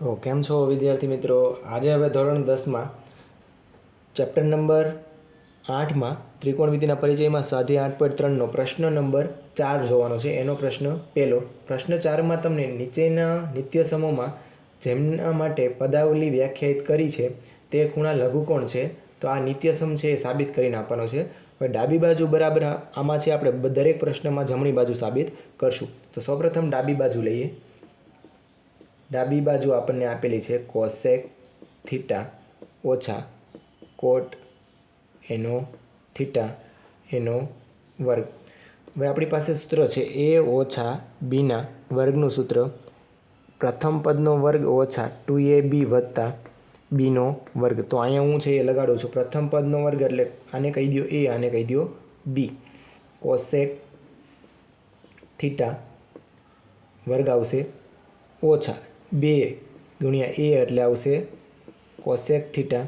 તો કેમ છો વિદ્યાર્થી મિત્રો? આજે હવે ધોરણ દસમાં ચેપ્ટર નંબર આઠમાં ત્રિકોણમિતિના પરિચયમાં સ્વાધ્યાય આઠ પોઈન્ટ ત્રણનો પ્રશ્ન નંબર ચાર જોવાનો છે. એનો પ્રશ્ન પહેલો, પ્રશ્ન ચારમાં તમને નીચેના નિત્ય સમૂહમાં જેમના માટે પદાવલી વ્યાખ્યાયિત કરી છે, તે ખૂણા લઘુકોણ છે? તો આ નિત્યસમ છે એ સાબિત કરીને આપવાનો છે. હવે ડાબી બાજુ બરાબર આમાં છે આપણે દરેક પ્રશ્નમાં જમણી બાજુ સાબિત કરશું. તો સૌપ્રથમ ડાબી બાજુ લઈએ. ડાબી બાજુ આપણને આપેલી છે કોસેક થીટા ઓછા કોટ એનો થીટા એનો વર્ગ. હવે આપણી પાસે સૂત્ર છે એ ઓછા બીના વર્ગનું સૂત્ર. પ્રથમ પદનો વર્ગ ઓછા ટુ એ બી વત્તા બીનો વર્ગ. તો અહીંયા હું છે એ લગાડું છું. પ્રથમ પદનો વર્ગ એટલે આને કહી દો એ આને કહી દો બી કોસેક થીટા વર્ગ આવશે ઓછા બે ગુણ્યા એ એટલે આવશે કોસેક થીટા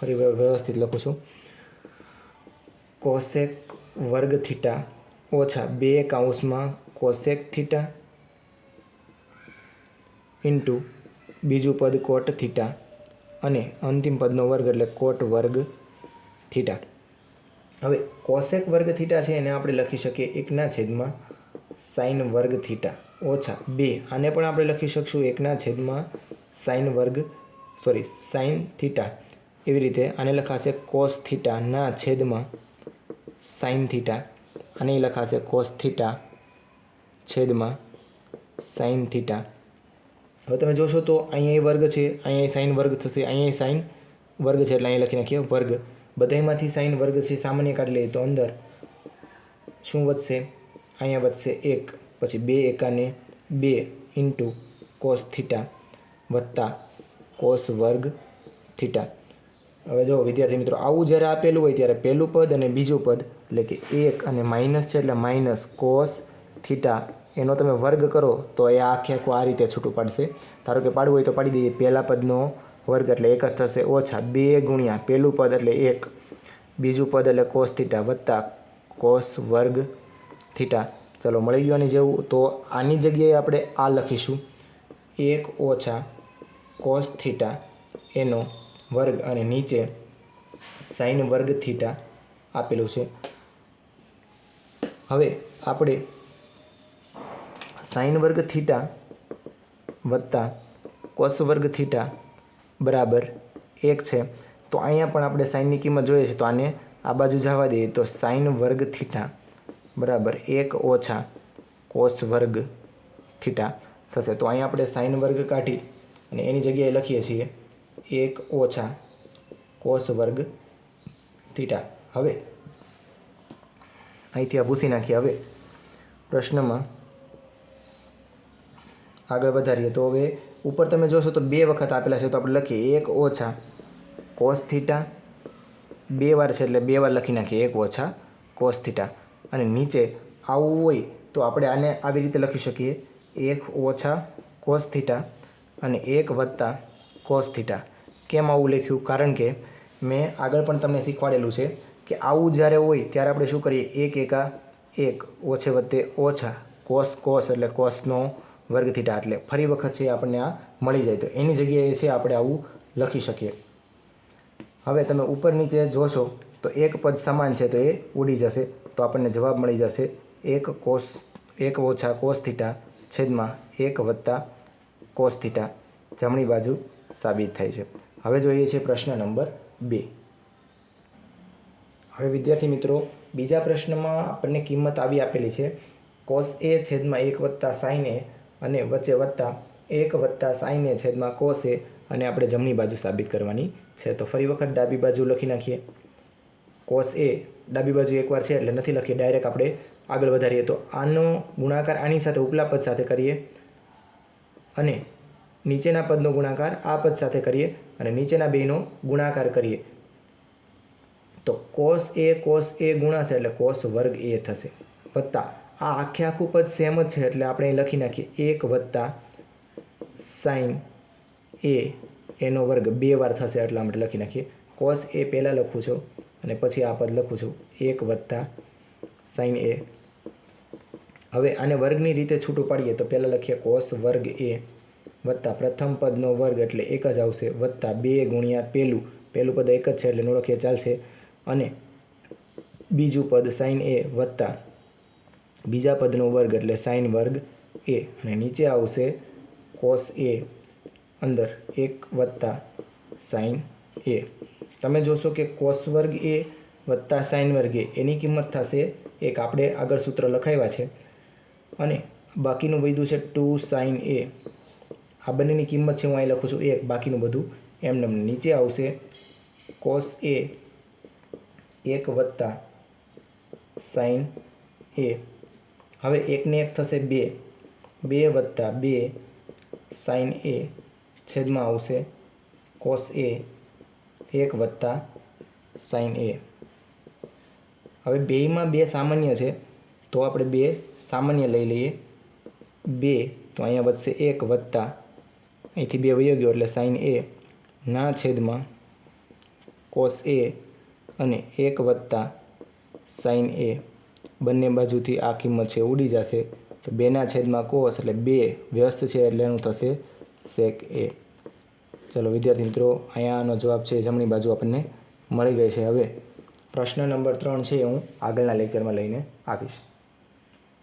ફરી વ્યવસ્થિત લખું છું. કોસેક વર્ગ થીટા ઓછા બે કાઉન્સમાં કોસેક થીટા ઇન્ટુ બીજું પદ કોટ થીટા અને અંતિમ પદનો વર્ગ એટલે કોટ વર્ગ થીટા હવે કોસેક વર્ગ થીટા છે એને આપણે લખી શકીએ એકના છેદમાં સાઈન વર્ગ થીટા ઓછા. બે, આને પણ આપણે લખી શકશું એકના છેદમાં સાઈન વર્ગ, સોરી સાઇન થીટા. એવી રીતે આને લખાશે કોસ થીટાના છેદમાં સાઇન થીટા. આને લખાશે કોસ થીટા છેદમાં સાઇન થીટા. હવે તમે જોશો તો અહીંયા વર્ગ છે, અહીંયા સાઇન વર્ગ થશે, અહીંયા સાઇન વર્ગ છે, એટલે અહીંયા લખી નાખીએ વર્ગ. બધામાંથી સાઇન વર્ગ છે સામાન્ય કાઢી લઈએ તો અંદર શું વધશે? અહીંયા વધશે એક. પછી બે એકાને બે ઇન્ટુ કોસ થીટા વત્તા કોસ વર્ગ થીટા. હવે જો વિદ્યાર્થી મિત્રો આવું જ્યારે આપેલું હોય ત્યારે પહેલું પદ અને બીજું પદ એટલે કે એક અને માઇનસ છે એટલે માઇનસ કોસ થીટા. એનો તમે વર્ગ કરો તો એ આખે આખું આ રીતે છૂટું પાડશે. ધારો કે પાડવું હોય તો પાડી દઈએ પહેલા પદનો વર્ગ એટલે એક જ થશે ઓછા બે ગુણ્યા પહેલું પદ એટલે એક. બીજું પદ એટલે કોસ થીટા વત્તા કોસ વર્ગ થીટા. ચલો, મળી ગયું આની જેવું, તો આની જગ્યાએ આપણે આ લખીશું. એક ઓછા કોસ થીટા એનો વર્ગ અને નીચે સાઈન વર્ગ થીટા આપેલું છે. હવે આપણે સાઈન વર્ગ થીટા વત્તા કોસ વર્ગ થીટા બરાબર એક છે. તો અહીંયા પણ આપણે સાઈનની કિંમત જોઈએ છે, તો આને આ બાજુ જવા દઈએ. તો સાઈન વર્ગ થીટા બરાબર, એક ઓછા કોસ વર્ગ થીટા થશે. તો અહીં આપણે સાઇન વર્ગ કાઢી અને એની જગ્યાએ લખીએ છીએ એક ઓછા કોસ વર્ગ થીટા. હવે અહીંથી આ ભૂસી નાખીએ. હવે પ્રશ્નમાં આગળ વધારીએ. તો હવે ઉપર તમે જોશો તો બે વખત આપેલા છે. તો આપણે લખીએ એક ઓછા કોસ થીટા બે વાર છે એટલે બે વાર લખી નાખીએ. એક ઓછા કોસ થીટા. અને નીચે આવું હોય તો આપણે આને આવી રીતે લખી શકીએ. એક ઓછા કોસ થીટા અને એક વત્તા કોસ થીટા કેમ આવું લખ્યું? કારણ કે મેં આગળ પણ તમને શીખવાડેલું છે કે આવું જ્યારે હોય ત્યારે આપણે શું કરીએ? એક એકા એક ઓછે વત્તે ઓછા કોસ કોસ એટલે કોસનો વર્ગ થીટા એટલે ફરી વખત છે આપણને આ મળી જાય. તો એની જગ્યાએ છે આપણે આવું લખી શકીએ. હવે તમે ઉપર નીચે જોશો તો એક પદ સમાન છે, તો એ ઉડી જશે. તો આપણને જવાબ મળી જશે એક કોસ, એક ઓછા કોસ છેદમાં એક વત્તા કોસ જમણી બાજુ સાબિત થાય છે. હવે જોઈએ છે પ્રશ્ન નંબર બે. હવે વિદ્યાર્થી મિત્રો, બીજા પ્રશ્નમાં આપણને કિંમત આવી આપેલી છે. કોસ એ છેદમાં એક વત્તા સાઈન અને વચ્ચે વત્તા એક વત્તા સાઈન છેદમાં કોસ એ અને આપણે જમણી બાજુ સાબિત કરવાની છે. તો ફરી વખત ડાબી બાજુ લખી નાખીએ. કોસ એ ડાબી બાજુ એકવાર છે એટલે નથી લખીએ ડાયરેક્ટ આપણે આગળ વધારીએ. તો આનો ગુણાકાર આની સાથે, ઉપલા પદ સાથે કરીએ અને નીચેના પદનો ગુણાકાર આ પદ સાથે કરીએ અને નીચેના બેનો ગુણાકાર કરીએ. તો કોસ એ કોસ એ ગુણાશે એટલે કોસ વર્ગ એ થશે. વત્તા, આ આખે આખું પદ સેમ જ છે એટલે આપણે અહીં લખી નાખીએ, એક વત્તા સાઈન એ, એનો વર્ગ બે વાર થશે એટલા માટે લખી નાખીએ. કોસ એ પહેલાં લખું છું. અને પછી આ પદ લખું છું. એક વત્તા સાઈન એ. હવે આને વર્ગની રીતે છૂટું પાડીએ તો પહેલાં લખીએ કોસ વર્ગ એ વત્તા પ્રથમ પદનો વર્ગ એટલે એક જ આવશે. વત્તા બે ગુણ્યા પહેલું પહેલું પદ એક જ છે એટલે ન ચાલશે. અને બીજું પદ સાઇન એ વત્તા બીજા પદનો વર્ગ એટલે સાઇન વર્ગ એ. અને નીચે આવશે કોસ એ અંદર એક વત્તા સાઇન એ. તમે જોશો કે કોસ વર્ગ એ વત્તા સાઇન વર્ગ એ, એની કિંમત થશે એક. આપણે આગળ સૂત્ર લખાવ્યા છે. અને બાકીનું બધું છે ટુ સાઇન એ આ બંનેની કિંમત છે, હું અહીં લખું છું એક. બાકીનું બધું એમને એમ નીચે આવશે. કોસ એ એક વત્તા સાઇન એ હવે એકને એક થશે બે. બે વત્તા બે સાઇન એ છેદમાં આવશે કોસ એ એક વત્તા સાઇન એ. હવે બેમાં બે સામાન્ય છે, તો આપણે બે સામાન્ય લઈ લઈએ. બે, તો અહીંયા વધશે એક વત્તા. અહીંથી બે વયો ગયો એટલે સાઇન એ. ના છેદમાં કોસ એ અને એક વત્તા સાઇન એ. બંને બાજુથી આ કિંમત છે, ઉડી જશે. તો બેના છેદમાં કોસ એટલે બે, વ્યસ્ત છે એટલે એનું થશે સેક એ ચલો, વિદ્યાર્થી મિત્રો, અહીંયાનો જવાબ છે, જમણી બાજુ આપણને મળી ગઈ છે. હવે પ્રશ્ન નંબર ત્રણ છે એ હું આગળના લેક્ચરમાં લઈને આવીશ.